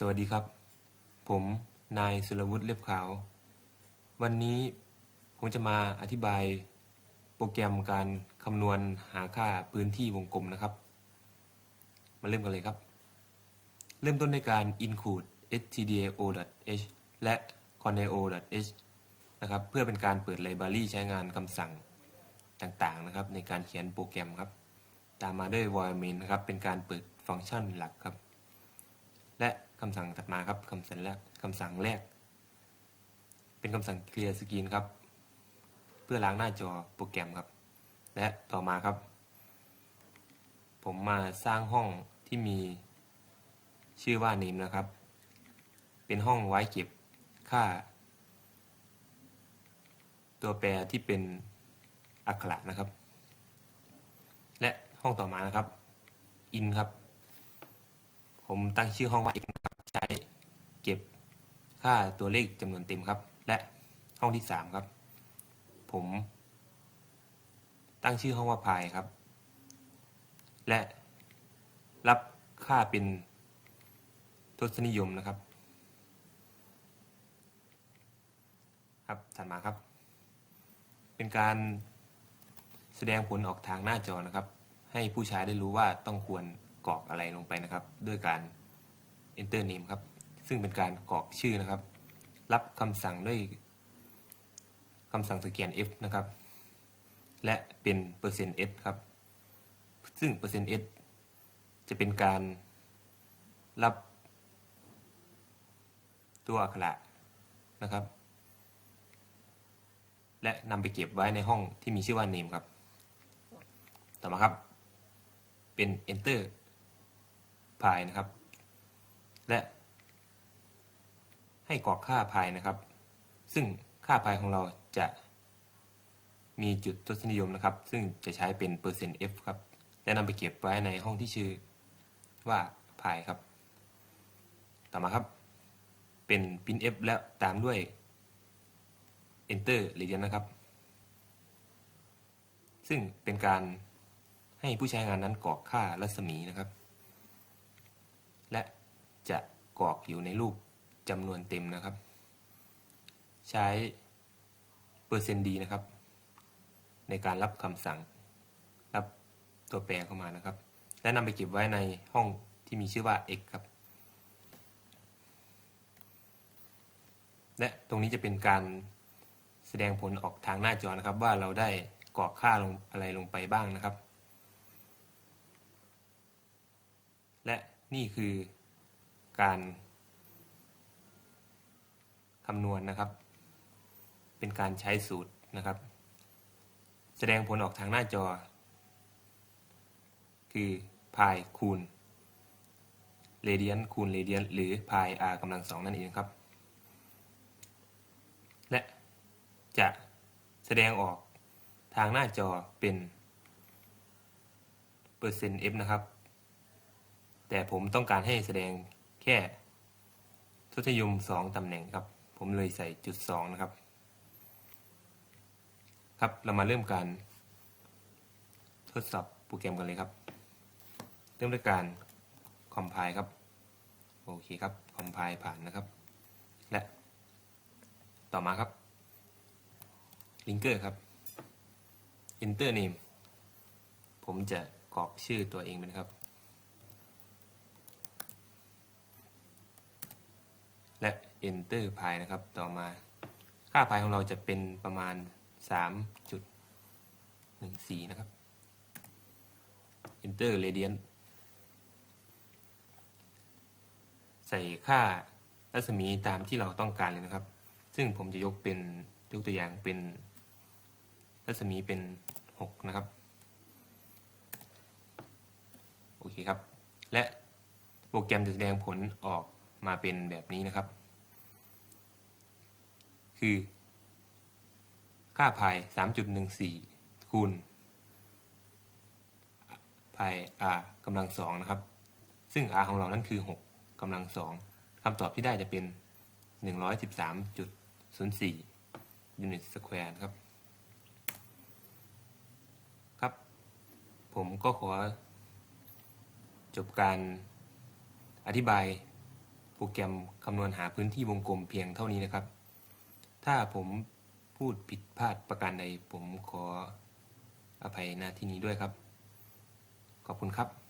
สวัสดีครับ ผมนายสุรวุฒิเรียบขาว วันนี้ผมจะมาอธิบายโปรแกรมการคำนวณหาค่าพื้นที่วงกลมนะครับ มาเริ่มกันเลยครับ เริ่มต้นด้วยการ include stdio.h และ corneo.h นะครับ เพื่อเป็นการเปิดไลบรารีใช้งานคำสั่งต่างๆนะครับ ในการเขียนโปรแกรมครับ ตามมาด้วย void main นะครับ เป็นการเปิดฟังก์ชันหลักครับ และ คำสั่งถัดมาครับคำสั่งแรกคำสั่งแรก เป็นคำสั่ง clear screen ครับ เพื่อล้างหน้าจอโปรแกรมครับ และต่อมาครับ ผมมาสร้างห้องที่มีชื่อว่า name นะครับ เป็นห้องไว้เก็บค่า ตัวแปรที่เป็นอักขระนะครับ และห้องต่อมานะครับ in ครับ ผมตั้งชื่อห้องว่า x ครับใช้เก็บค่าตัวเลขจำนวนเต็มครับ และห้องที่สามครับ ผม ตั้งชื่อห้องว่า pi ครับ และรับค่าเป็นทศนิยมนะครับ ครับถัดมาครับ เป็นการแสดงผลออกทางหน้าจอนะครับ ให้ผู้ใช้ได้รู้ว่าต้องควร กรอกอะไรลงไปนะครับ ด้วยการ enter name ครับ ซึ่งเป็นการกรอกชื่อนะครับ รับคำสั่งด้วยคำสั่งสแกน F นะครับ และเป็นเปอร์เซ็นต์ S ครับ ซึ่งเปอร์เซ็นต์ S จะเป็นการรับตัวอักขระนะครับ และนำไปเก็บไว้ในห้องที่มีชื่อว่า name ครับ ต่อมาครับ เป็น enter พายนะครับ และให้กรอกค่าพายนะครับ ซึ่งค่าพายของเราจะมีจุดทศนิยมนะครับ ซึ่งจะใช้เป็นเปอร์เซ็นต์ f ครับ และนำไปเก็บไว้ในห้องที่ชื่อว่าพายครับ ต่อมาครับ เป็น printf แล้วตามด้วย enter หรือยันนะครับ ซึ่งเป็นการให้ผู้ใช้งานนั้นกรอกค่ารัศมีนะครับ และจะกรอกอยู่ในรูปจำนวนเต็มนะครับ ใช้เปอร์เซ็นต์ดีนะครับ ในการรับคำสั่ง รับตัวแปรเข้ามานะครับ และนำไปเก็บไว้ในห้องที่มีชื่อว่า x ครับ และตรงนี้จะเป็นการแสดงผลออกทางหน้าจอนะครับ ว่าเราได้กรอกค่าลงอะไรลงไปบ้างนะครับ และ นี่คือการคำนวณนะครับ เป็นการใช้สูตรนะครับ แสดงผลออกทางหน้าจอ คือพายคูณเรเดียนคูณเรเดียนหรือพาย r กำลังสองนั่นเองครับ และจะแสดงออกทางหน้าจอเป็นเปอร์เซ็นต์ f นะครับ แต่ผมต้องการให้แสดงแค่ทศยมสองตำแหน่งครับ ผมเลยใส่จุดสองนะครับ ครับเรามาเริ่มการ ทดสอบโปรแกรมกันเลยครับ เริ่มด้วยการคอมไพล์ครับโอเคครับคอมไพล์ผ่านนะครับ และต่อมาครับลิงเกอร์ครับ enter name ผมจะกรอกชื่อตัวเองเป็นครับ และ enter พายนะครับ ต่อมาค่าพายของเราจะเป็นประมาณ 3.14 นะครับ enter radian ใส่ค่ารัศมีตามที่เราต้องการเลยนะครับ ซึ่งผมจะยกเป็นยกตัวอย่างเป็น รัศมีเป็น 6 นะครับ โอเคครับ และโปรแกรมจะแสดงผลออกมาเป็นแบบนี้นะครับ คือ ค่าพาย3.14 คูณพาย r กำลังสองนะครับ ซึ่ง r ของเรานั้นคือ 6กำลังสองคำตอบที่ได้จะเป็น 113.04ยูนิตสแควร์ครับ ครับ ผมก็ขอจบการอธิบายโปรแกรมคำนวณหาพื้นที่วงกลมเพียงเท่านี้นะครับ ถ้าผมพูดผิดพลาดประการใดผมขออภัยณที่นี้ด้วยครับ ขอบคุณครับ